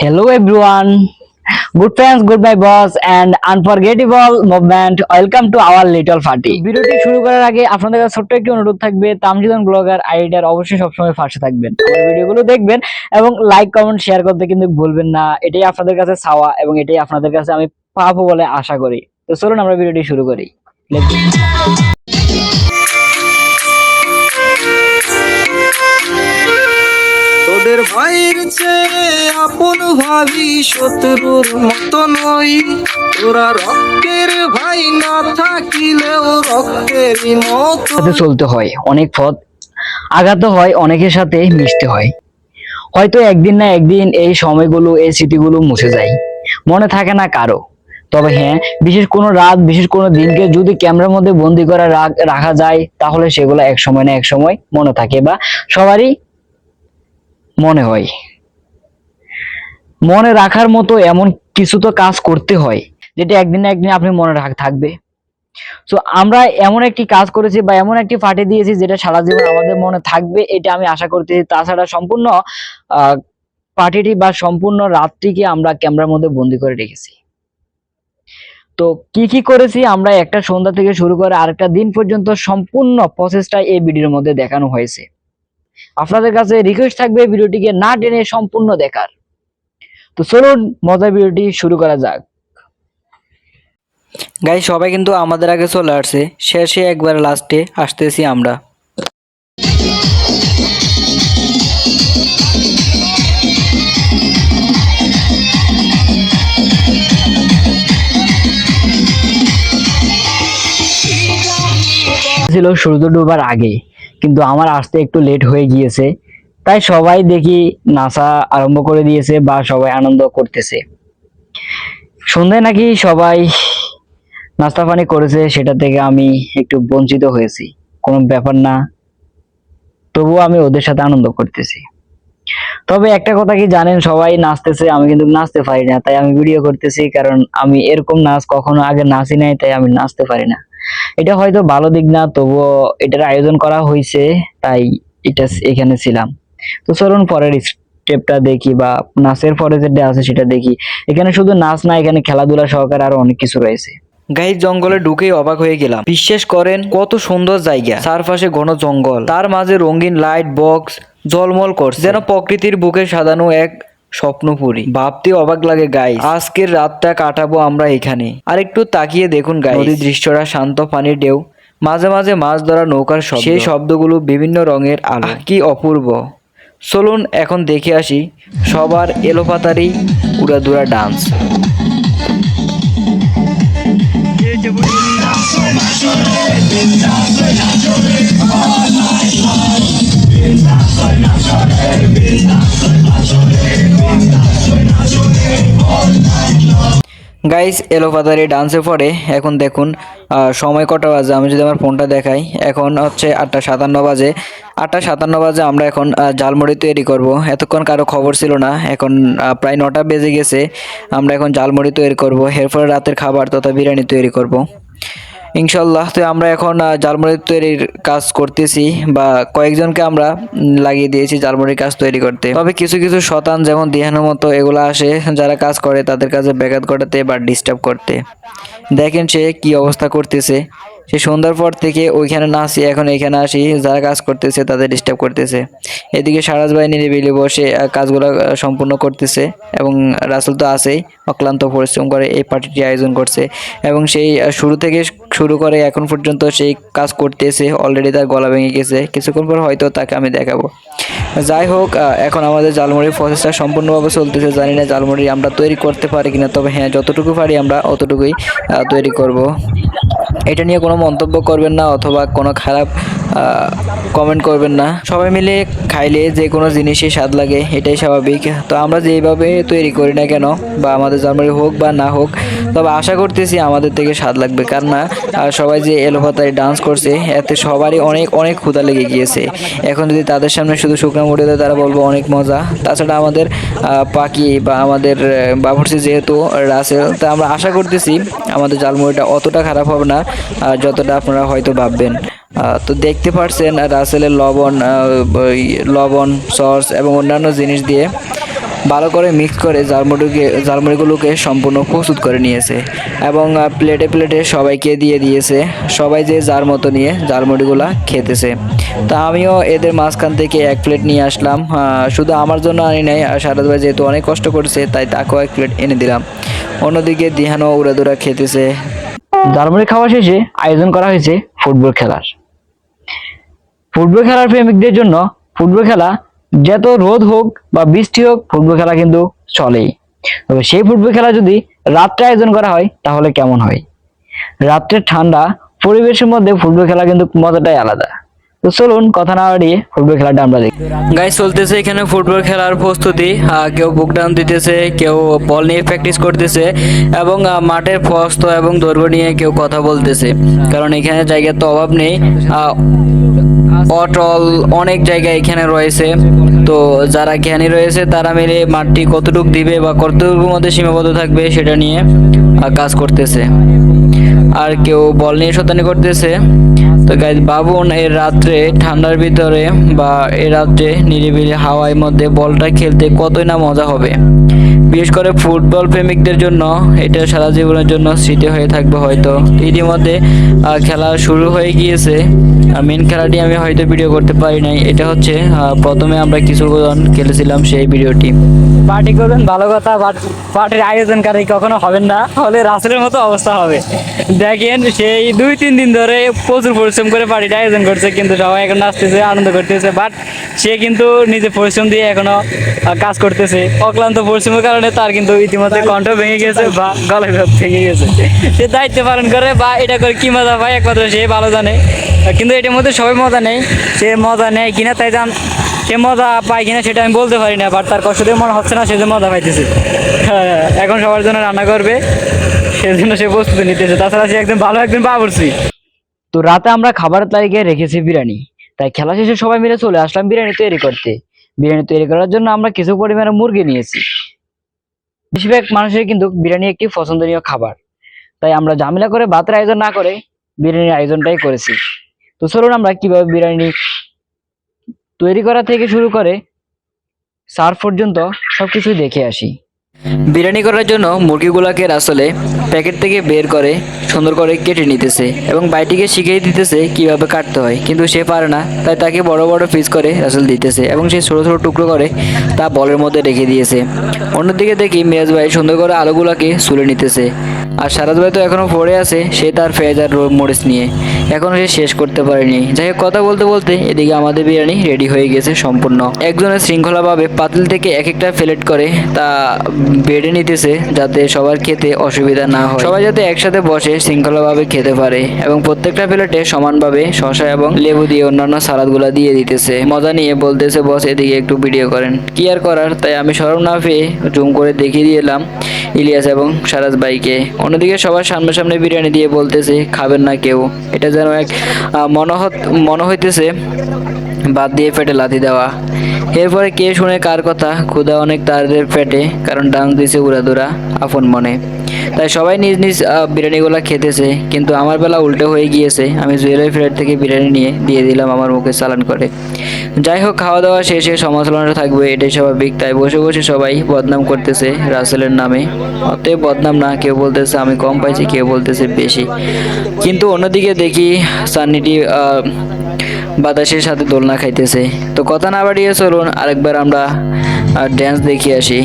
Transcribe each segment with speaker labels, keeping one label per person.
Speaker 1: Hello everyone. Good friends, goodbye boss and unforgettable movement. Welcome to our little party. ভিডিওটি শুরু করার আগে আপনাদের কাছে ছোট্ট একটি অনুরোধ থাকবে তামজিদন ব্লগার আইডিয়ার অবশ্যই সবসময় পাশে থাকবেন ভিডিওগুলো দেখবেন এবং লাইক কমেন্ট শেয়ার করতে কিন্তু ভুলবেন না এটাই আপনাদের কাছে চাওয়া এবং এটাই আপনাদের কাছে আমি পাবো বলে আশা করি তো চলুন আমরা ভিডিওটি শুরু করি
Speaker 2: তোদের ভাইয়ের চেয়ে আপন ভাবি শত্রুর মতো নই তোরা রক্তের ভাই না থাকিলেও রক্তেরই মতো
Speaker 1: চলতে হয়, অনেক পথ আঘাত হয়, অনেকের সাথে মিশতে হয়। হয়তো একদিন না একদিন এই সময়গুলো, এই স্মৃতিগুলো মুছে যায়। মনে থাকে না কারও। তবে হ্যাঁ বিশেষ কোনো রাত, বিশেষ কোনো দিনকে যদি ক্যামেরার মধ্যে বন্দি করা রাখা যায়, তাহলে সেগুলো এক সময় না এক সময় মনে থাকে বা সবারই মনে হয়। মনে রাখার মতো এমন কিছু তো কাজ করতে হয়, যেটা একদিন একদিন আপনি মনে রাখ, থাকবে। তো আমরা এমন একটি কাজ করেছি বা এমন একটি পার্টি দিয়েছি যেটা সারা জীবন আমাদের মনে থাকবে, এটা আমি আশা করতেছি তাছাড়া সম্পূর্ণ পার্টিটি বা সম্পূর্ণ রাতটিকে আমরা ক্যামেরার মধ্যে বন্দি করে রেখেছি। তো, কি কি করেছি আমরা একটা সন্ধ্যা থেকে শুরু করে আরেকটা দিন পর্যন্ত সম্পূর্ণ প্রসেসটা এই ভিডিওর মধ্যে দেখানো হয়েছে। আপনাদের কাছে রিকোয়েস্ট থাকবে ভিডিওটিকে না টেনে সম্পূর্ণ দেখার। তো চলুন মজার ভিডিওটি শুরু করা যাক।
Speaker 3: গাই সবাই কিন্তু আমাদের আগে চলে আসছে। শেষে একবার লাস্টে আসতেছি আমরা।
Speaker 1: ছিল সূর্য ডোবার আগে। কিন্তু আমার আসতে একটু লেট হয়ে গিয়েছে। তাই সবাই দেখি নাচা আরম্ভ করে দিয়েছে বা সবাই আনন্দ করতেছে। সন্ধ্যায় নাকি সবাই নাস্তা পানি করেছে, সেটা থেকে আমি একটু বঞ্চিত হয়েছি। কোনো ব্যাপার না, তবুও আমি ওদের সাথে আনন্দ করতেছি। তবে একটা কথা কি জানেন, সবাই নাচতেছে, আমি কিন্তু নাচতে পারি না, তাই আমি ভিডিও করতেছি, কারণ আমি এরকম নাচ কখনো আগে নাচি নাই, তাই আমি নাচতে পারি না। এটা হয়তো ভালো দিক না, তবুও এটার আয়োজন করা হয়েছে, তাই এটা এখানে ছিলাম। তো চলুন পরের স্টেপটা দেখি বা নাচের পরে যেটা আছে সেটা দেখি। এখানে শুধু নাচ না, এখানে খেলাধুলা সহকারে আরও অনেক কিছু রয়েছে।
Speaker 3: গাইজ, জঙ্গলে ঢুকেই অবাক হয়ে গেলাম। বিশ্বাস করেন, কত সুন্দর জায়গা। চারপাশে ঘন জঙ্গল। তার মাঝে রঙিন লাইট বক্স জলমল করছে। যেন প্রকৃতির বুকে সাজানো এক স্বপ্নপুরী। ভাবতে অবাক লাগে গাই আজকের রাতটা কাটাবো আমরা এখানে। আর একটু তাকিয়ে দেখুন গাই নদীর দৃশ্যটা শান্ত পানির ঢেউ মাঝে মাঝে মাছ ধরা নৌকার শব্দ। সেই শব্দগুলো বিভিন্ন রঙের আলো। কি অপূর্ব। চলুন এখন দেখে আসি সবার এলোপাতারি উড়াদুরা ডান্স গাইস এলোপাতারি ডান্সে পরে এখন দেখুন সময় কটা বাজে, আমি যদি আমার ফোনটা দেখাই, এখন হচ্ছে আটটা সাতান্ন বাজে, আটটা সাতান্ন বাজে আমরা এখন ঝালমুড়ি তৈরি করব। এতক্ষণ কারও খবর ছিল না, এখন প্রায় নটা বেজে গেছে, আমরা এখন ঝালমুড়ি তৈরি করব, এরপরে রাতের খাবার তথা বিরিয়ানি তৈরি করব। ইনশাল্লাহ তো আমরা এখন জার্মানির তৈরির কাজ করতেছি বা কয়েকজনকে আমরা লাগিয়ে দিয়েছি জার্মানির কাজ তৈরি করতে। তবে কিছু কিছু শতান যেমন দেহানোর মতো এগুলো আসে, যারা কাজ করে তাদের কাছে ব্যাঘাত ঘটাতে বা ডিস্টার্ব করতে। দেখেন সে কি অবস্থা করতেছে। সে সন্ধ্যার পর থেকে ওইখানে না আসি এখন এখানে আসি, যারা কাজ করতেছে তাদের ডিস্টার্ব করতেছে। এদিকে সারাজ ভাই নিরিবিলি বসে কাজগুলো সম্পূর্ণ করতেছে এবং রাসুল তো আছেই, অক্লান্ত পরিশ্রম করে এই পার্টিটি আয়োজন করছে এবং সেই শুরু থেকে শুরু করে এখন পর্যন্ত সেই কাজ করতেছে অলরেডি তার গলা ভেঙে গেছে, কিছুক্ষণ পর হয়তো তাকে আমি দেখাবো। যাই হোক এখন আমাদের জালমুড়ির প্রসেসটা সম্পূর্ণভাবে চলতেছে, জানি না জালমুড়ি আমরা তৈরি করতে পারি কিনা, তবে হ্যাঁ যতটুকু পারি আমরা অতটুকুই তৈরি করব। এটা নিয়ে কোনো মন্তব্য করবেন না অথবা কোনো খারাপ কমেন্ট করবেন না। সবাই মিলে খাইলে যে কোনো জিনিসই স্বাদ লাগে এটাই স্বাভাবিক। তো আমরা যেইভাবে তৈরি করি না কেন বা আমাদের জার্মানি হোক বা না হোক তবে আশা করতেছি আমাদের থেকে স্বাদ লাগবে। কারণ না আহ, সবাই যে এলোপাতারি ডান্স করছে এতে সবারই অনেক অনেক ক্ষুধা লেগে গিয়েছে। এখন যদি তাদের সামনে শুধু শুকনো মুড়ি দেয় তারা বলব অনেক মজা। তাছাড়া আমাদের পাখি বা আমাদের আহ, বাবুর্চি যেহেতু রাসেল তা আমরা আশা করতেছি আমাদের জালমুড়িটা অতটা খারাপ হবে না যতটা আপনারা হয়তো ভাববেন। তো দেখতে পারছেন রাসেলের লবণ লবণ, সস এবং অন্যান্য জিনিস দিয়ে ভালো করে মিক্স করে জালমুড়িকে জালমুড়িগুলোকে সম্পূর্ণ প্রস্তুত করে নিয়েছে। এবং প্লেটে প্লেটে সবাইকে দিয়ে দিয়েছে। সবাই যে যার মতো নিয়ে জালমুড়িগুলা খেতেছে। তা আমিও এদের মাঝখান থেকে এক প্লেট নিয়ে আসলাম। শুধু আমার জন্য আনি নাই, আর সারাদ ভাই যেহেতু অনেক কষ্ট করছে, তাই তাকেও এক প্লেট এনে দিলাম। অন্যদিকে দিহানও উড়াদুরা খেতেছে।
Speaker 1: জার্মানি খাওয়া শেষে আয়োজন করা হয়েছে ফুটবল খেলার। ফুটবল খেলার প্রেমিকদের জন্য ফুটবল খেলা যত রোদ হোক বা বৃষ্টি হোক, ফুটবল খেলা কিন্তু চলেই। তবে সেই ফুটবল খেলা যদি রাত্রে আয়োজন করা হয়, তাহলে কেমন হয়? রাত্রে ঠান্ডা, পরিবেশের মধ্যে ফুটবল খেলা কিন্তু মজাটাই আলাদা। তো চলুন, কথা না বাড়িয়ে ফুটবল খেলাটা আমরা দেখি।
Speaker 3: গাইস চলতেছে এখানে ফুটবল খেলার প্রস্তুতি। কেউ বুক ডাউন দিতেছে, কেউ বল নিয়ে প্র্যাকটিস করতেছে এবং মাঠের প্রস্ত এবং দৈর্ঘ্য নিয়ে কেউ কথা বলতেছে। কারণ এখানে জায়গার তো অভাব নেই। অটল অনেক জায়গা এখানে রয়েছে। তো যারা জ্ঞানী রয়েছে, তারা মিলে মাঠটি কতটুক দিবে বা কতটুকুর মধ্যে সীমাবদ্ধ থাকবে সেটা নিয়ে কাজ করতেছে। আর কেউ বল নিয়ে শতানি করতেছে। তো গাইজ বাবুন এর রাত্রে ঠান্ডার ভিতরে বা এ রাত্রে নিরিবিলি হাওয়ার মধ্যে বলটা খেলতে কতই না মজা হবে। বিশেষ করে ফুটবল প্রেমিকদের জন্য এটা সারা জীবনের জন্য স্মৃতি হয়ে থাকবে হয়তো। ইতিমধ্যে খেলা শুরু হয়ে গিয়েছে। মেন খেলাটি আমি হয়তো ভিডিও করতে পারি নাই। এটা হচ্ছে প্রথমে আমরা কিছুক্ষণ খেলেছিলাম সেই ভিডিওটি।
Speaker 1: পার্টি করবেন, ভালো কথা বাট পার্টির আয়োজনকারী কখনো হবেন না, হলে রাসেলের মতো অবস্থা হবে। দেখেন, সেই দুই, তিন দিন ধরে প্রচুর পরিশ্রম করে পার্টিটা আয়োজন করছে, কিন্তু সবাই এখন নাচতেছে, আনন্দ করতেছে বাট সে কিন্তু নিজে পরিশ্রম দিয়ে এখনও কাজ করতেছে। অক্লান্ত পরিশ্রমের কারণে তার কিন্তু ইতিমধ্যে কণ্ঠ ভেঙে গেছে বা গলায় ভেঙে গেছে। সে দায়িত্ব পালন করে বা এটা করে কি মজা পায়, একমাত্র সে ভালো জানে। কিন্তু এটার মধ্যে সবাই মজা নেই। সে মজা নেয় কিনা তাই জান সে মজা পায় কিনা সেটা আমি বলতে পারি না বাট তার কষ্ট দিয়ে মনে হচ্ছে না সে যে মজা পাইতেছে। এখন সবার জন্য রান্না করবে, সেজন্য সে প্রস্তুতি নিতেছে। তাছাড়া সে একদম ভালো একজন বাবুর্চি তো রাতে আমরা খাবারের তালিকায় রেখেছি বিরিয়ানি। তাই খেলা শেষে সবাই মিলে চলে আসলাম বিরিয়ানি তৈরি করতে। বিরিয়ানি তৈরি করার জন্য আমরা কিছু পরিমাণে মুরগি নিয়েছি। বেশিরভাগ মানুষের কিন্তু বিরিয়ানি একটি পছন্দনীয় খাবার। তাই আমরা ঝামেলা করে ভাতের আয়োজন না করে বিরিয়ানির আয়োজনটাই করেছি। তো চলুন আমরা কীভাবে বিরিয়ানি তৈরি করা থেকে শুরু করে সার্ভ পর্যন্ত সবকিছু দেখে আসি।
Speaker 3: বিরিয়ানি করার জন্য মুরগিগুলাকে আসলে প্যাকেট থেকে বের করে সুন্দর করে কেটে নিতেছে এবং বাইটিকে শিখিয়ে দিতেছে কীভাবে কাটতে হয়। কিন্তু সে পারে না, তাই তাকে বড় বড় পিস করে রাসেল দিতেছে এবং সে ছোট ছোট টুকরো করে তা বলের মধ্যে রেখে দিয়েছে। অন্যদিকে দেখি মিরাজ ভাই সুন্দর করে আলুগুলাকে সুলে নিতেছে। আর সারাজ ভাই তো এখনও পড়ে আছে, সে তার পেঁয়াজ আর মরিচ নিয়ে। এখনও সে শেষ করতে পারেনি। যাই হোক, কথা বলতে বলতে এদিকে আমাদের বিরিয়ানি রেডি হয়ে গেছে সম্পূর্ণ। একজনের শৃঙ্খলাভাবে পাতিল থেকে এক একটা প্লেট করে, তা বেড়ে নিতেছে যাতে সবার খেতে অসুবিধা না হয়। সবাই যাতে একসাথে বসে শৃঙ্খলাভাবে খেতে পারে এবং প্রত্যেকটা প্লেটে সমানভাবে শশা এবং লেবু দিয়ে অন্যান্য সালাদগুলা দিয়ে দিতেছে। মজা নিয়ে বলতেছে, বস, এদিকে একটু ভিডিও করেন। কি আর করার, তাই আমি সরম না পেয়ে জুম করে দেখিয়ে দিলাম ইলিয়াস এবং সারাজ ভাইকে। অন্যদিকে সবার সামনে সামনে বিরিয়ানি দিয়ে বলতেছে, খাবেন না কেউ। এটা যেন এক মনে মনে হইতেছে বাদ দিয়ে পেটে লাথি দেওয়া। এরপরে কে শুনে কার কথা? ক্ষুধা অনেক তাদের পেটে, কারণ ডান্স দিছে উড়াদুরা, আপন মনে। তাই সবাই নিজ নিজ বিরিয়ানিগুলা খেতেছে, কিন্তু আমার বেলা উল্টো হয়ে গিয়েছে। আমি জুয়েলারি ফ্লেট থেকে বিরিয়ানি নিয়ে, দিয়ে দিলাম আমার মুখে চালান করে। যাই হোক খাওয়া দাওয়া শেষে সমালোচনা থাকবে, এটাই স্বাভাবিক। তাই বসে বসে সবাই বদনাম করতেছে রাসেলের নামে। অতএব বদনাম না, কেউ বলতেছে আমি কম পাইছি, কেউ বলতেছে বেশি। কিন্তু অন্যদিকে দেখি সান্নিটি বাতাসের সাথে দোলনা খাইতেছে। তো কথা না বাড়িয়ে চলুন আরেকবার আমরা ড্যান্স দেখিয়ে আসি।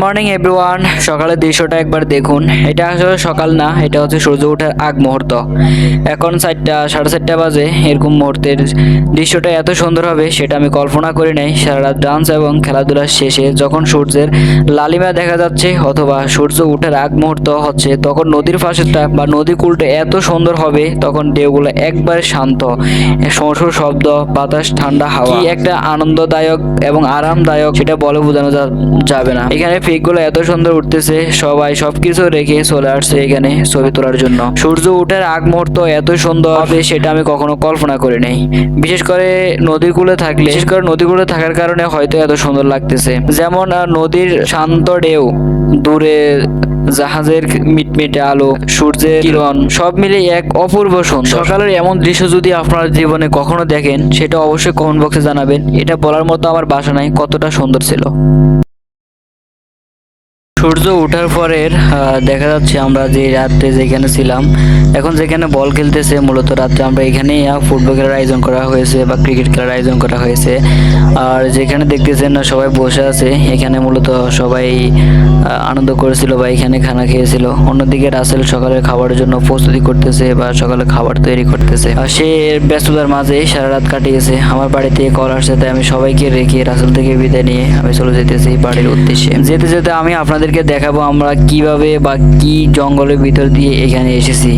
Speaker 3: মর্নিং এভরিওয়ান সকালের দৃশ্যটা একবার দেখুন। এটা আসলে সকাল না, এটা হচ্ছে সূর্য ওঠার আগ মুহূর্ত। এখন চারটা সাড়ে চারটা বাজে, এরকম মুহূর্তের দৃশ্যটা এত সুন্দর হবে, সেটা আমি কল্পনা করি নাই। সারা রাত ডান্স এবং খেলাধুলার শেষে যখন সূর্যের লালিমা দেখা যাচ্ছে অথবা সূর্য ওঠার আগ মুহূর্ত হচ্ছে, তখন নদীর পাশেটা বা নদী কূলটা এত সুন্দর হবে, তখন ঢেউগুলো একবারে শান্ত। শোঁ শব্দ, বাতাস, ঠান্ডা হাওয়া। একটা আনন্দদায়ক এবং আরামদায়ক, সেটা বলে বোঝানো যাবে না। এখানে পিকগুলো এত সুন্দর উঠতেছে, সবাই সবকিছু রেখে চলে আসছে এখানে ছবি তোলার জন্য। সূর্য ওঠার আগ মুহূর্ত এত সুন্দর হবে, সেটা আমি কখনো কল্পনা করি নাই। বিশেষ করে নদীগুলো থাকলে, বিশেষ করে নদীগুলো থাকার কারণে হয়তো এত সুন্দর লাগতেছে। যেমন নদীর শান্ত ঢেউ, দূরে জাহাজের মিটমিটে আলো, সূর্যের কিরণ, সব মিলে এক অপূর্ব সুন্দর। সকালের এমন দৃশ্য যদি আপনার জীবনে কখনো দেখেন, সেটা অবশ্যই কমেন্ট বক্সে জানাবেন। এটা বলার মতো আমার বাসা নাই, কতটা সুন্দর ছিল। সূর্য ওঠার পরের দেখা যাচ্ছে আমরা যে রাত্রে যেখানে ছিলাম, এখন যেখানে বল খেলতেছে, মূলত রাত্রে আমরা এখানেই ফুটবল খেলার আয়োজন করা হয়েছে বা ক্রিকেট খেলার আয়োজন করা হয়েছে। আর যেখানে দেখতেছেন না, সবাই বসে আছে, এখানে মূলত সবাই আনন্দ করেছিল বা এখানে খানা খেয়েছিল। অন্যদিকে রাসেল সকালের খাবারের জন্য প্রস্তুতি করতেছে বা সকালে খাবার তৈরি করতেছে। আর সে ব্যস্ততার মাঝে সারা রাত কাটিয়েছে। আমার বাড়িতে কল আসছে, তাই আমি সবাইকে রেখে রাসেল থেকে বিদায় নিয়ে আমি চলে যেতেছি বাড়ির উদ্দেশ্যে। যেতে যেতে আমি আপনাদেরকে দেখাবো আমরা কীভাবে বা কি জঙ্গলের ভিতর দিয়ে এখানে এসেছি।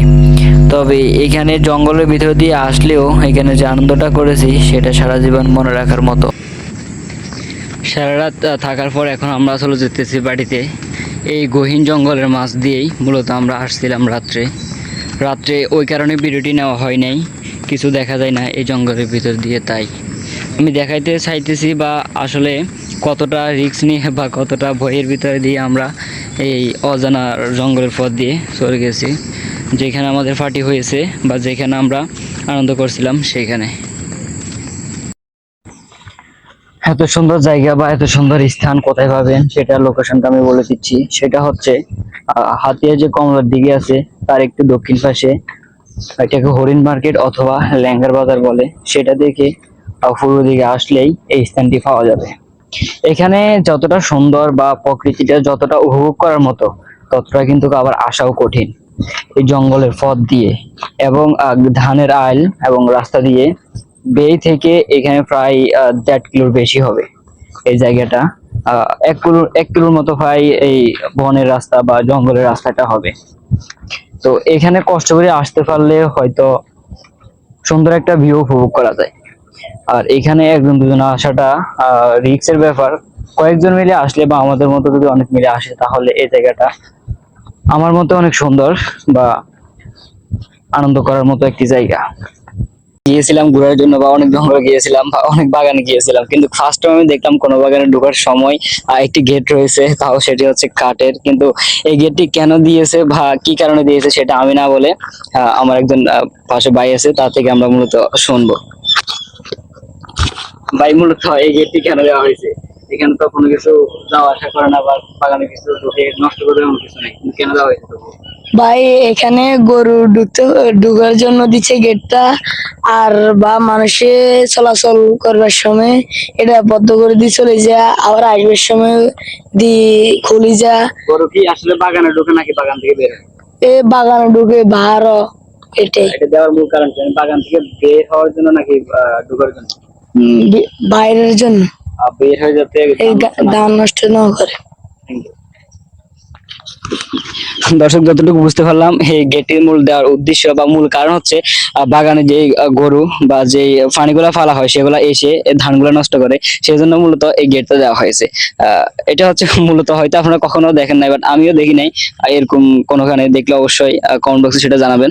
Speaker 3: তবে এখানে জঙ্গলের ভিতর দিয়ে আসলেও এখানে যে আনন্দটা করেছি, সেটা সারা জীবন মনে রাখার মতো।
Speaker 1: সারা রাত থাকার পর এখন আমরা আসলে যেতেছি বাড়িতে। এই গহীন জঙ্গলের মাছ দিয়েই মূলত আমরা আসছিলাম রাত্রে। রাত্রে ওই কারণে ভিডিওটি নেওয়া হয় নাই। কিছু দেখা যায় না এই জঙ্গলের ভিতর দিয়ে তাই। আমি দেখাইতে চাইতেছি বা আসলে কতটা রিস্ক নিয়ে বা কতটা ভয়ের ভিতরে দিয়ে আমরা এই অজানা জঙ্গলের পথ দিয়ে চলে গেছি। যেখানে আমাদের পার্টি হয়েছে বা যেখানে আমরা আনন্দ করছিলাম সেইখানে এত সুন্দর জায়গা বা এত সুন্দর স্থান কোথায় পাবেন? সেটা লোকেশনটা আমি বলে দিচ্ছি। সেটা হচ্ছে হাতিয়া যে কমলার দিকে আছে, তার একটু দক্ষিণ পাশে। এটাকে হরিণ মার্কেট অথবা ল্যাঙ্গার বাজার বলে। সেটা দেখে পূর্ব দিকে আসলেই এই স্থানটি পাওয়া যাবে। এখানে যতটা সুন্দর বা প্রকৃতিটা যতটা উপভোগ করার মতো, ততটা কিন্তু আবার আসাও কঠিন। এই জঙ্গলের পথ দিয়ে এবং ধানের আইল এবং রাস্তা দিয়ে বেই থেকে এখানে প্রায় দেড় কিলোর বেশি হবে এই জায়গাটা। এক কিলো, এক কিলোর মতো প্রায় এই বনের রাস্তা বা জঙ্গলের রাস্তাটা হবে। তো এখানে কষ্ট করে আসতে পারলে হয়তো সুন্দর একটা ভিউ উপভোগ করা যায়। আর এখানে একজন দুজন আসাটা রিক্সের ব্যাপার। কয়েকজন মিলে আসলে বা আমাদের মতো যদি অনেক মিলে আসে, তাহলে এই জায়গাটা আমার মতে অনেক সুন্দর বা আনন্দ করার মতো একটি জায়গা। গিয়েছিলাম ঘোরার জন্য বা অনেক জঙ্গলে গিয়েছিলাম বা অনেক বাগানে গিয়েছিলাম, কিন্তু ফার্স্ট টাইম আমি দেখলাম কোনো বাগানে ঢোকার সময় একটি গেট রয়েছে, তাও সেটি হচ্ছে কাঠের। কিন্তু এই গেটটি কেন দিয়েছে বা কি কারণে দিয়েছে সেটা আমি না বলে আমার একজন পাশে ভাই আছে, তার থেকে আমরা মূলত শুনব। ভাই মূলত এই গেটটি কেন দেওয়া হয়েছে এখানে তো কোনো কিছু যাওয়া আসা করে না বা বাগানে কিছু ঢুকে নষ্ট করে এমন কিছু নেই। কেন দেওয়া হয়েছে
Speaker 4: ভাই এখানে গরু ঢুকতে ঢুকার জন্য দিচ্ছে গেটটা আর বা মানুষে চলাচল করবার সময় এটা বদ্ধ করে দিয়ে চলে যা আবার আসবার সময় দি খুলি যা
Speaker 1: গরু কি আসলে বাগানে ঢুকে নাকি বাগান থেকে বের হয়?
Speaker 4: এ বাগানে ঢুকে বাহার এটাই।
Speaker 1: এটা দেওয়ার মূল কারণ বাগান থেকে বের হওয়ার জন্য নাকি ঢোকার জন্য?
Speaker 4: বাইরের জন্য।
Speaker 1: বের হয়ে যাতে
Speaker 4: নষ্ট না করে।
Speaker 1: দর্শক যতটুকু বুঝতে পারলাম এই গেটের মূল দেওয়ার উদ্দেশ্য বা মূল কারণ হচ্ছে বাগানে যে গরু বা যে পানিগুলা ফালা হয় সেগুলা এসে ধানগুলো নষ্ট করে। সেই জন্য মূলত এই গেটটা দেওয়া হয়েছে। আহ, এটা হচ্ছে মূলত হয়তো আপনারা কখনো দেখেন নাই বাট আমিও দেখি নাই। এরকম কোনোখানে দেখলে অবশ্যই কমেন্ট বক্সে সেটা জানাবেন।